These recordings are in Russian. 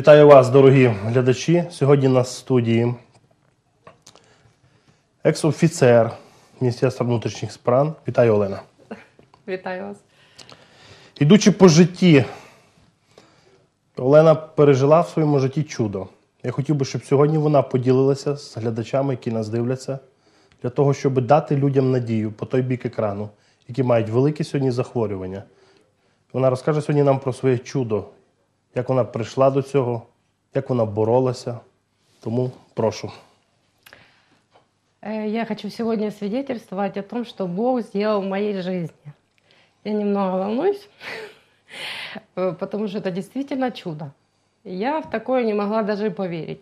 Вітаю вас, дорогі глядачі. Сьогодні на студії екс-офіцер Міністерства внутрішніх справ. Вітаю, Олена. Вітаю вас. Ідучи по житті, Олена пережила в своєму житті чудо. Я хотів би, щоб сьогодні вона поділилася з глядачами, які нас дивляться, для того, щоб дати людям надію по той бік екрану, які мають великі сьогодні захворювання. Вона розкаже сьогодні нам про своє чудо, як вона прийшла до цього, як вона боролася. Тому прошу. Э, Я хочу сегодня свидетельствовать о том, что Бог сделал в моей жизни. Я немного волнуюсь, потому что это действительно чудо. Я в такое не могла даже поверить.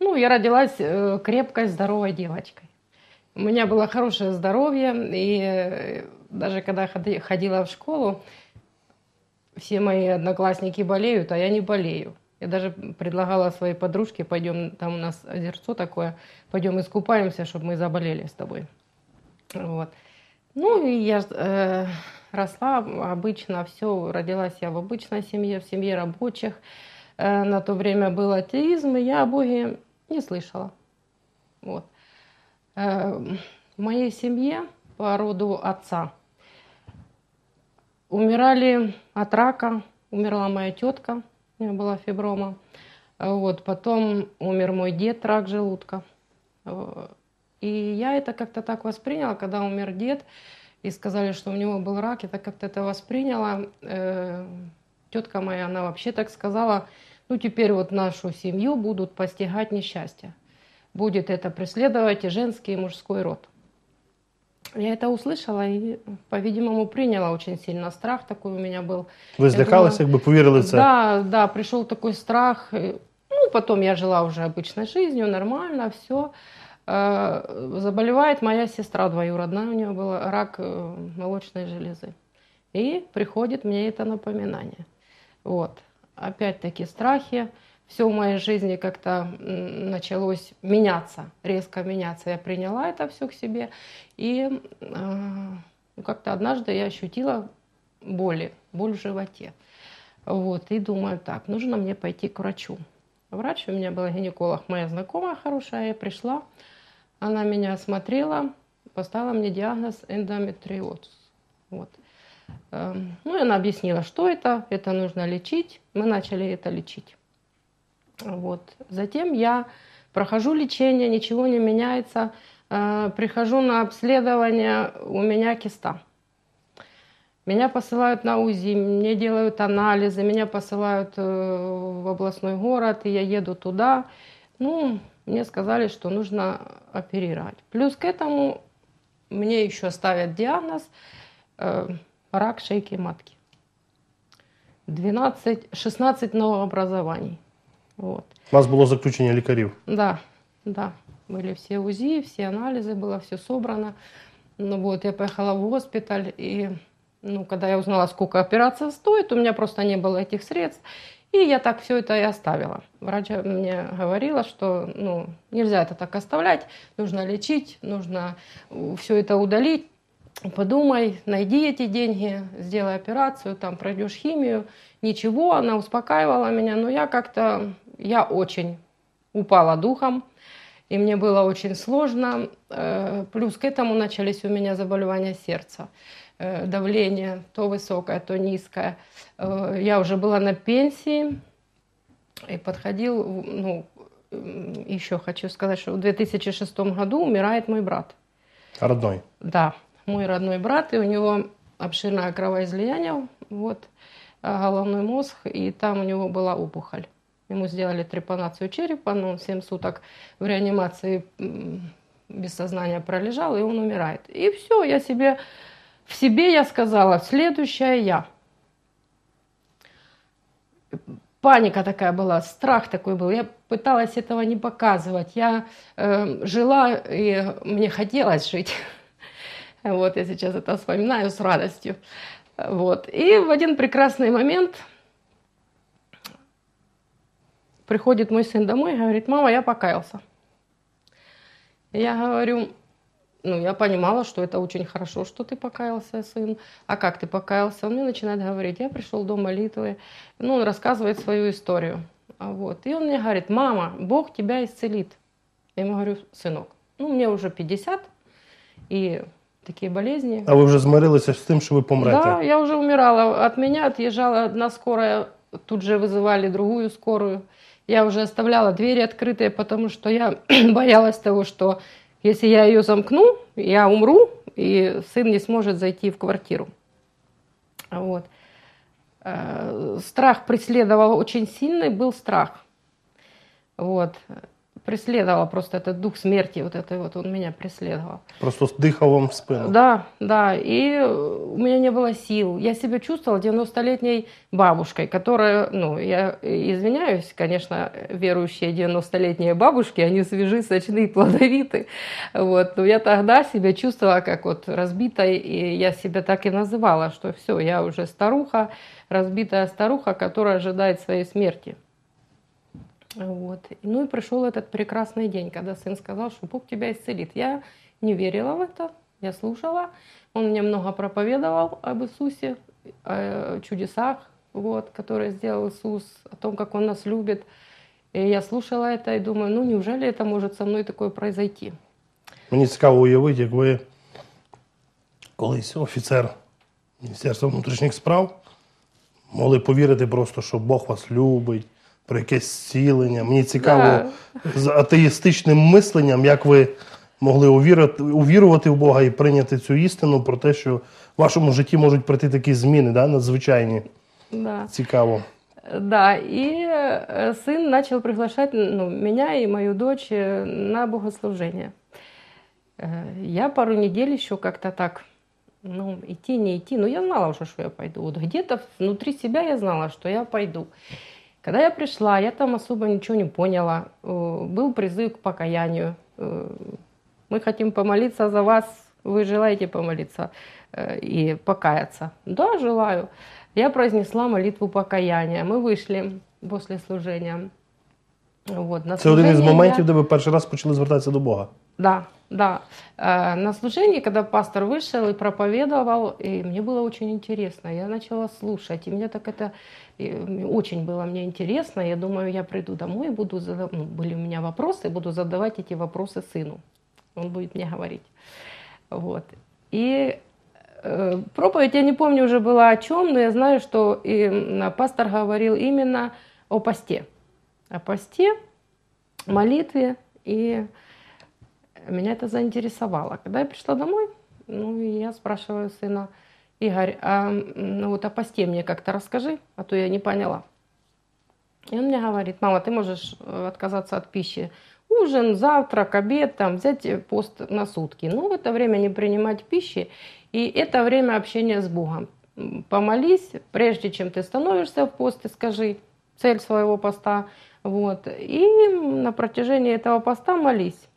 Ну, я родилась э, крепкой, здоровой девочкой. У меня было хорошее здоровье, и э, даже когда ходи- ходила в школу, все мои одноклассники болеют, а я не болею. Я даже предлагала своей подружке, пойдем, там у нас озерцо такое, пойдем искупаемся, чтобы мы заболели с тобой. Вот. Ну и я э, росла обычно, все, родилась я в обычной семье, в семье рабочих. Э, на то время был атеизм, и я о Боге не слышала. Вот. Э, в моей семье по роду отца умирали от рака, умерла моя тетка, у нее была фиброма. А Вот, потом умер мой дед, рак желудка. Э, И я это как-то так восприняла, когда умер дед, и сказали, что у него был рак, я так как-то это восприняла. Э, Тетка моя, она вообще так сказала, ну теперь вот нашу семью будут постигать несчастья. Будет это преследовать и женский, и мужской род. Я это услышала и, по-видимому, приняла очень сильно. Страх такой у меня был. Ви злякалися, якби повірили в це? Да, да, пришел такой страх. И, Ну, потом я жила уже обычной жизнью, нормально, все. Заболевает моя сестра двоюродная, у нее был рак э, молочной железы. И приходит мне это напоминание. Вот. Опять-таки страхи. Все в моей жизни как-то началось меняться, резко меняться. Я приняла это все к себе. И э, как-то однажды я ощутила боли, боль в животе. Вот, и думаю, так, нужно мне пойти к врачу. Врач у меня был гинеколог, моя знакомая хорошая, я пришла, она меня осмотрела, поставила мне диагноз эндометриоз. Вот. Эм, Ну, и она объяснила, что это, это нужно лечить. Мы начали это лечить. Вот. Затем я прохожу лечение, ничего не меняется. Э, Прихожу на обследование, у меня киста. Меня посылают на УЗИ, мне делают анализы, меня посылают э, в областной город, и я еду туда. Ну, мне сказали, что нужно оперировать. Плюс к этому мне еще ставят диагноз э, рак шейки матки. 12, 16 новообразований. Вот. У вас було заключення лікарів. Да, да. Были все УЗИ, все анализы, было все собрано. Ну вот, я поехала в госпиталь, и ну, когда я узнала, сколько операция стоит, у меня просто не было этих средств. И я так все это и оставила. Врач мне говорила, что ну, нельзя это так оставлять, нужно лечить, нужно все это удалить. Подумай, найди эти деньги, сделай операцию, там пройдешь химию. Ничего, она успокаивала меня, но я как-то, я очень упала духом, и мне было очень сложно. Э, Плюс к этому начались у меня заболевания сердца, Э, давление то высокое, то низкое. Э, Я уже была на пенсии, и подходил, ну, еще хочу сказать, что в 2006 году умирает мой брат. Родной. Да, мой родной брат, и у него обширное кровоизлияние, вот, головной мозг, и там у него была опухоль. Ему сделали трепанацию черепа, но он 7 суток в реанимации без сознания пролежал, и он умирает. И все, я себе, в себе я сказала, следующая я. Паника такая была, страх такой был. Я пыталась этого не показывать. Я э, жила, и мне хотелось жить. Вот, я сейчас это вспоминаю с радостью. Вот. И в один прекрасный момент приходит мой сын домой и говорит, мама, я покаялся. Я говорю, ну, я понимала, что это очень хорошо, что ты покаялся, сын. А как ты покаялся? Он мне начинает говорить, я пришел в дом молитвы. Ну, он рассказывает свою историю. А Вот. И он мне говорит, мама, Бог тебя исцелит. Я ему говорю, сынок, ну мне уже 50, и такие болезни. А ви вже змирилися з тим, що ви помрете? Да, я уже умирала. От меня отъезжала одна скорая, тут же вызывали другую скорую. Я уже оставляла двери открытые, потому что я боялась того, что если я ее замкну, я умру, и сын не сможет зайти в квартиру. Вот. Э, Страх преследовал очень сильный, был страх. Вот. Преследовал просто этот дух смерти, вот это вот он меня преследовал. Просто дихав вам в спину. Да, да. И у меня не было сил. Я себя чувствовала 90-летней бабушкой, которая, ну, я извиняюсь, конечно, верующие 90-летние бабушки, они свежи, сочны, плодовиты. Вот. Но я тогда себя чувствовала как вот разбитой, и я себя так и называла, что все, я уже старуха, разбитая старуха, которая ожидает своей смерти. Вот. Ну и пришел этот прекрасный день, когда сын сказал, что Бог тебя исцелит. Я не верила в это, я слушала. Он мне много проповедовал об Иисусе, о чудесах, вот, которые сделал Иисус, о том, как Он нас любит. И я слушала это и думаю, ну неужели это может со мной такое произойти? Мені цікаво уявити, як ви колись офіцер Міністерства внутрішніх справ могли повірити просто, що Бог вас любить, про якесь зцілення. Мені цікаво з атеїстичним мисленням, як ви могли увірити, увірувати в Бога і прийняти цю істину про те, що в вашому житті можуть прийти такі зміни, да, надзвичайні. Да. Цікаво. Да, и э, сын начал приглашать ну, меня и мою дочь э, на богослужение. Э, Я пару недель еще как-то так, ну, идти, не идти, но я знала уже, что я пойду. Вот где-то внутри себя я знала, что я пойду. Когда я пришла, я там особо ничего не поняла. Э, Был призыв к покаянию. Э, Мы хотим помолиться за вас. Вы желаете помолиться э, и покаяться? Да, желаю. Я произнесла молитву покаяния. Мы вышли после служения. Вот, на Це один із моментів, я- де ви перший раз почали звертатися до Бога. Да, да. Э, На служении, когда пастор вышел и проповедовал, и мне было очень интересно, я начала слушать, и мне так это очень было мне интересно. Я думаю, я приду домой и буду задавать, ну, были у меня вопросы, буду задавать эти вопросы сыну. Он будет мне говорить. Вот. И э, проповедь, я не помню уже была о чем, но я знаю, что и, пастор говорил именно о посте. О посте, молитве и меня это заинтересовало. Когда я пришла домой, ну, я спрашиваю сына, Игорь, а ну, вот о посте мне как-то расскажи, а то я не поняла. И он мне говорит, мама, ты можешь э, отказаться от пищи. Ужин, завтрак, обед, там, взять пост на сутки. Ну, в это время не принимать пищи. И это время общения с Богом. Помолись, прежде чем ты становишься в пост, и скажи цель своего поста. Вот. И на протяжении этого поста молись.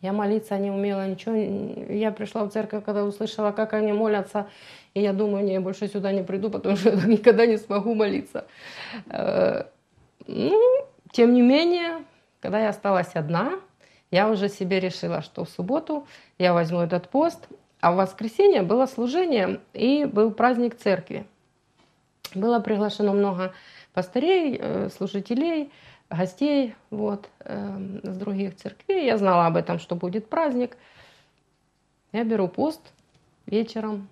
Я молиться не умела, ничего. Я пришла в церковь, когда услышала, как они молятся, и я думаю, не, я больше сюда не приду, потому что я никогда не смогу молиться. Э, Ну, тем не менее, когда я осталась одна, я уже себе решила, что в субботу я возьму этот пост, а в воскресенье было служение и был праздник церкви. Было приглашено много пастырей, э, служителей, гостей вот, э, с других церквей. Я знала об этом, что будет праздник. Я беру пост вечером,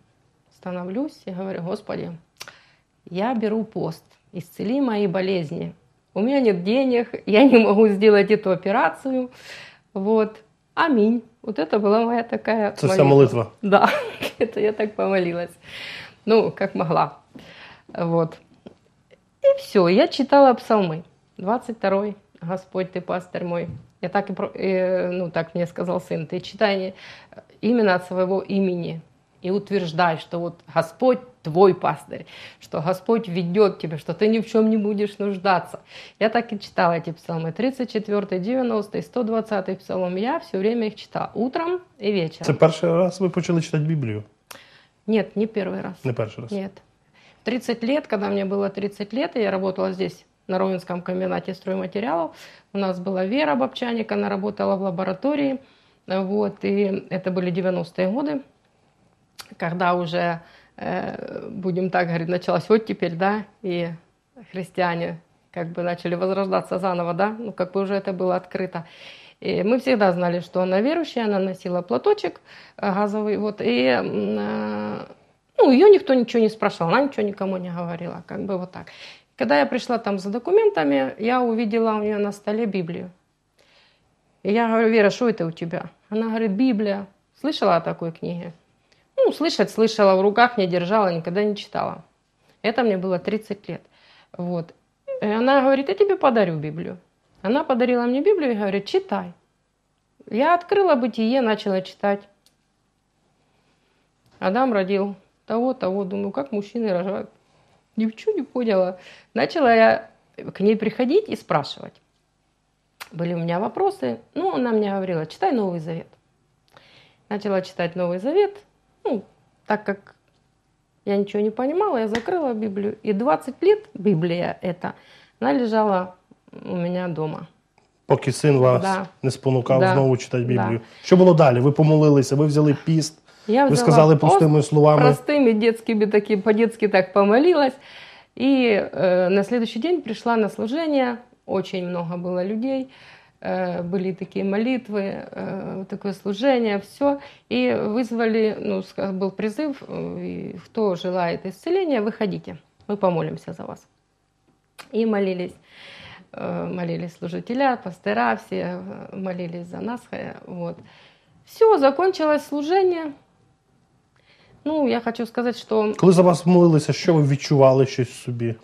становлюсь и говорю, Господи, я беру пост, исцели мои болезни. У меня нет денег, я не могу сделать эту операцию. Вот. Аминь. Вот это была моя такая Це вся молитва. Да, это я так помолилась. Ну, как могла. Вот. И все, я читала псалмы. 22-й. Господь, ты пастырь мой. Я так и, э, ну, так мне сказал сын, ты читай не- именно от своего имени и утверждай, что вот Господь твой пастырь, что Господь ведет тебя, что ты ни в чем не будешь нуждаться. Я так и читала эти псалмы. 34, 90, 120 псалом. Я все время их читала. Утром и вечером. Це перший раз ви почали читати Біблію? Нет, не первый раз. Не перший раз. Нет. В 30 лет, когда мне было 30 лет, и я работала здесь, на Ровенском комбинате стройматериалов, у нас была Вера Бобчаник, она работала в лаборатории, вот, и это были 90-е годы, когда уже, э, будем так говорить, началась оттепель, да, и христиане, как бы начали возрождаться заново, да, ну, как бы уже это было открыто. И мы всегда знали, что она верующая, она носила платочек э, газовый, вот, и, э, ну, ее никто ничего не спрашивал, она ничего никому не говорила, как бы вот так. Когда я пришла там за документами, я увидела у нее на столе Библию. И я говорю, Вера, что это у тебя? Она говорит, Библия. Слышала о такой книге? Ну, слышать слышала, в руках не держала, никогда не читала. Это мне было 30 лет. Вот. И она говорит, я тебе подарю Библию. Она подарила мне Библию и говорит, читай. Я открыла бытие, начала читать. Адам родил того, того. Думаю, как мужчины рожают Ничего не поняла. Начала я к ней приходить и спрашивать. Были у меня вопросы. Ну, она мне говорила, читай Новый Завет. Начала читать Новый Завет. Ну, так как я ничего не понимала, я закрыла Библию. И 20 лет Библия эта, она лежала у меня дома. Поки син вас Да. не спонукав Да. знову читати Да. Біблію. Що було далі? Ви помолилися, ви взяли піст, Я взяла сказали простими словами. простыми детскими такие, по-детски так помолилась. И э, на следующий день пришла на служение. Очень много было людей. Э, были такие молитвы, э, такое служение, все. И вызвали, ну, ска- был призыв, э, кто желает исцеления, выходите, мы помолимся за вас. И молились. Э, Молились служителя, пастора, все э, молились за нас. э, Вот. Все, закончилось служение. Ну, я хочу сказать, что Коли за вас молилися, що ви відчували щось в собі?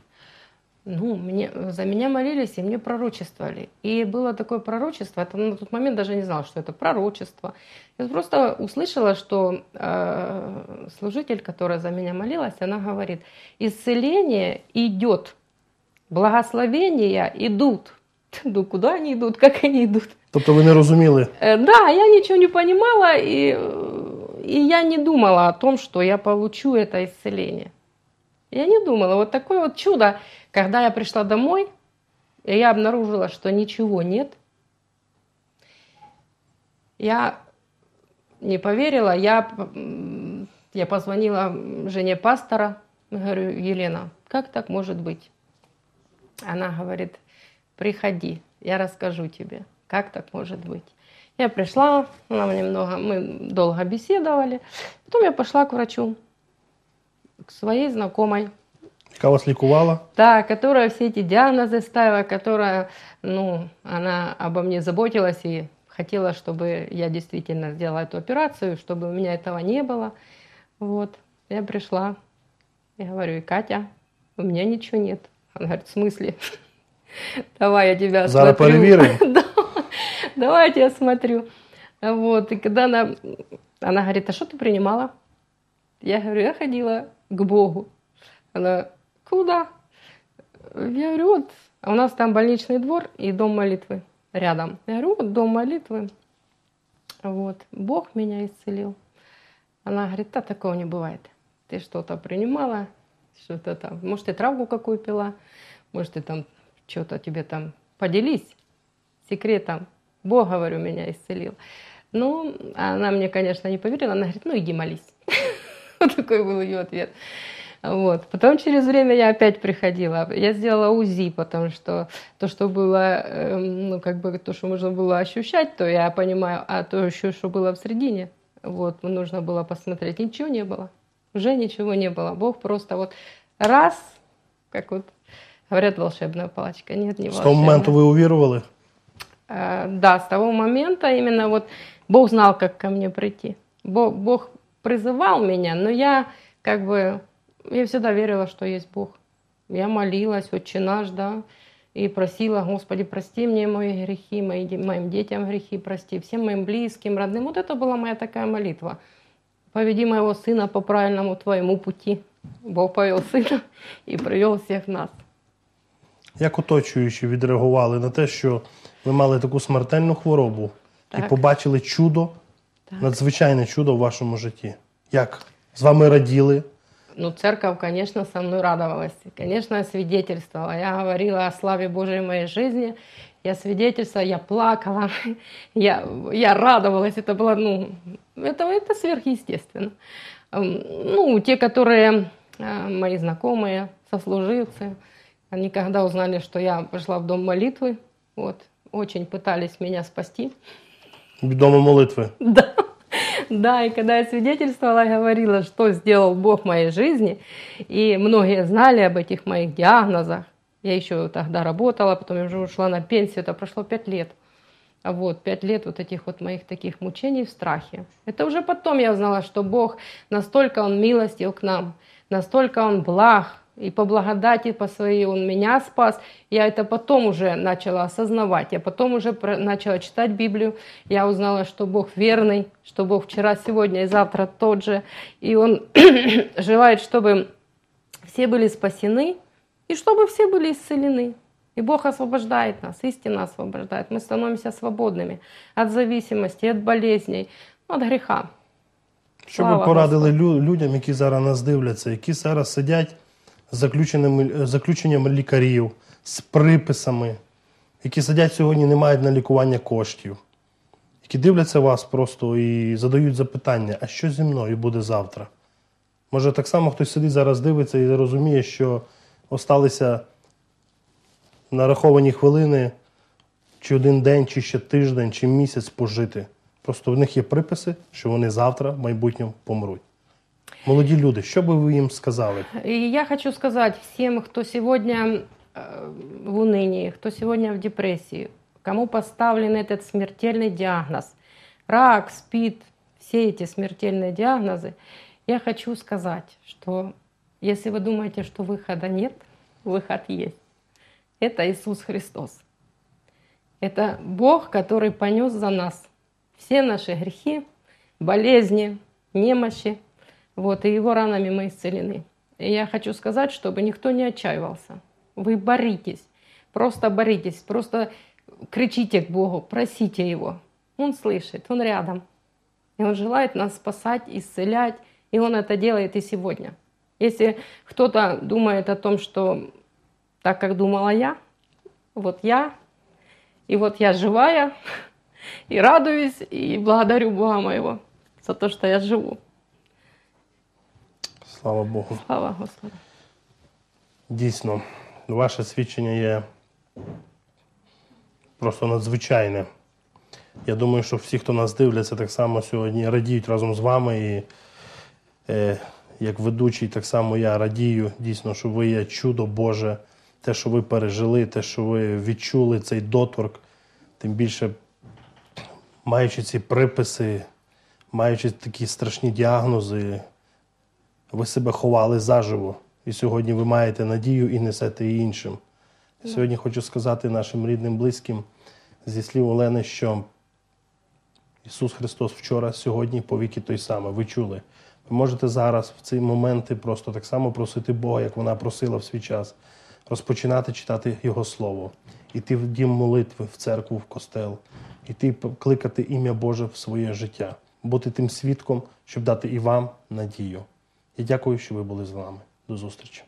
ну, мне, за меня молились и мне пророчествовали. И было такое пророчество, это на тот момент даже не знала, что это пророчество. Я просто услышала, что э, служитель, которая за меня молилась, она говорит, исцеление идет, благословения идут. Ну, куда они идут, как они идут? Тобто ви не розуміли, Э, Да, я ничего не понимала, и, э, и я не думала о том, что я получу это исцеление. Я не думала. Вот такое вот чудо, когда я пришла домой, и я обнаружила, что ничего нет. Я не поверила, я, я позвонила жене пастора, говорю, Елена, как так может быть? Она говорит, приходи, я расскажу тебе, как так может быть. Я пришла, она мне много, мы долго беседовали. Потом я пошла к врачу, к своей знакомой, яка вас да, которая все эти диагнозы ставила, которая, ну, она обо мне заботилась и хотела, чтобы я действительно сделала эту операцию, чтобы у меня этого не было. Вот, я пришла, я говорю, и Катя, у меня ничего нет. Она говорит, в смысле? Давай я тебя осмотрю». перевіримо. Да, давай я тебя осмотрю. Вот, и когда она, она говорит, а что ты принимала? Я говорю, я ходила к Богу. Она, куда? Я говорю, вот, а у нас там больничный двор и дом молитвы рядом. Я говорю, вот дом молитвы. Вот, Бог меня исцелил. Она говорит, да, такого не бывает. Ты что-то принимала, что-то там, может, ты травку какую пила, может, ты там что-то тебе там поделись секретом. Бог, говорю, меня исцелил. Ну, она мне, конечно, не поверила. Она говорит, ну, иди молись. Вот такой был ее ответ. Вот. Потом через время я опять приходила. Я сделала УЗИ, потому что то, что было, эм, ну, как бы то, что можно было ощущать, то я понимаю, а то еще, что было в середине, вот, нужно было посмотреть, ничего не было. Уже ничего не было. Бог просто вот раз, как вот говорят, волшебная палочка. Нет, не волшебная. того моменту ви увірували? Э, Да, с того момента именно вот Бог знал, как ко мне прийти. Бог, Бог призывал меня, но я как бы, я всегда верила, что есть Бог. Я молилась, отче наш, да, и просила, Господи, прости мне мои грехи, мои, моим детям грехи прости, всем моим близким, родным. Вот это была моя такая молитва. Поведи моего сына по правильному твоему пути. Бог повел сына и привел всех нас. Як оточуючі відреагували на те, що ви мали таку смертельну хворобу і Так. побачили чудо, Так. надзвичайне чудо в вашому житті? Як? З вами раділи? Ну, церковь, конечно, со мной радовалась. Конечно, я свидетельствовала. Я говорила о славе Божьей в моей жизни. Я свидетельствовала, я плакала, я, я радовалась. Это было, ну, это, это сверхъестественно. Эм, Ну, те, которые э, мои знакомые, сослуживцы, они когда узнали, что я пошла в дом молитвы, вот, очень пытались меня спасти. Відомо молитви. Да. Да, и когда я свидетельствовала, я говорила, что сделал Бог в моей жизни, и многие знали об этих моих диагнозах. Я еще тогда работала, потом я уже ушла на пенсию, это прошло пять лет. А Вот, пять лет вот этих вот моих таких мучений в страхе. Это уже потом я узнала, что Бог настолько Он милостив к нам, настолько Он благ, и по благодати по своей Он меня спас. Я это потом уже начала осознавать. Я потом уже начала читать Библию. Я узнала, что Бог верный, что Бог вчера, сегодня и завтра тот же. И Он желает, чтобы все были спасены и чтобы все были исцелены. И Бог освобождает нас, истина освобождает. Мы становимся свободными от зависимости, от болезней, от греха. Що Слава ви порадили лю- людям, які зараз нас дивляться, які зараз сидять з заключеними, заключенням лікарів, з приписами, які сидять сьогодні, не мають на лікування коштів, які дивляться вас просто і задають запитання, а що зі мною буде завтра? Може, так само хтось сидить зараз, дивиться і розуміє, що осталися нараховані хвилини, чи один день, чи ще тиждень, чи місяць пожити. Просто в них є приписи, що вони завтра в майбутньому помруть. Молоді люди, що би ви їм сказали? И я хочу сказать всем, кто сегодня в унынии, кто сегодня в депрессии, кому поставлен этот смертельный диагноз, рак, спид, все эти смертельные диагнозы, я хочу сказать, что если вы думаете, что выхода нет, выход есть. Это Иисус Христос. Это Бог, который понес за нас все наши грехи, болезни, немощи. Вот, и его ранами мы исцелены. И я хочу сказать, чтобы никто не отчаивался. Вы боритесь, просто боритесь, просто кричите к Богу, просите Его. Он слышит, Он рядом. И Он желает нас спасать, исцелять, и Он это делает и сегодня. Если кто-то думает о том, что так, как думала я, вот я, и вот я живая, и радуюсь, и благодарю Бога моего за то, что я живу. Слава Богу. Слава Господу. Дійсно, ваше свідчення є просто надзвичайне. Я думаю, що всі, хто нас дивляться, так само сьогодні радіють разом з вами. І е, як ведучий, так само я радію дійсно, що ви є чудо Боже, те, що ви пережили, те, що ви відчули цей доторк, тим більше маючи ці приписи, маючи такі страшні діагнози, ви себе ховали заживо. І сьогодні ви маєте надію і несете її іншим. Сьогодні хочу сказати нашим рідним, близьким зі слів Олени, що Ісус Христос вчора, сьогодні, повіки той самий. Ви чули. Ви можете зараз в ці моменти просто так само просити Бога, як вона просила в свій час, розпочинати читати Його Слово, іти в дім молитви, в церкву, в костел, іти кликати ім'я Боже в своє життя, бути тим свідком, щоб дати і вам надію. Я дякую, що ви були з нами. До зустрічі.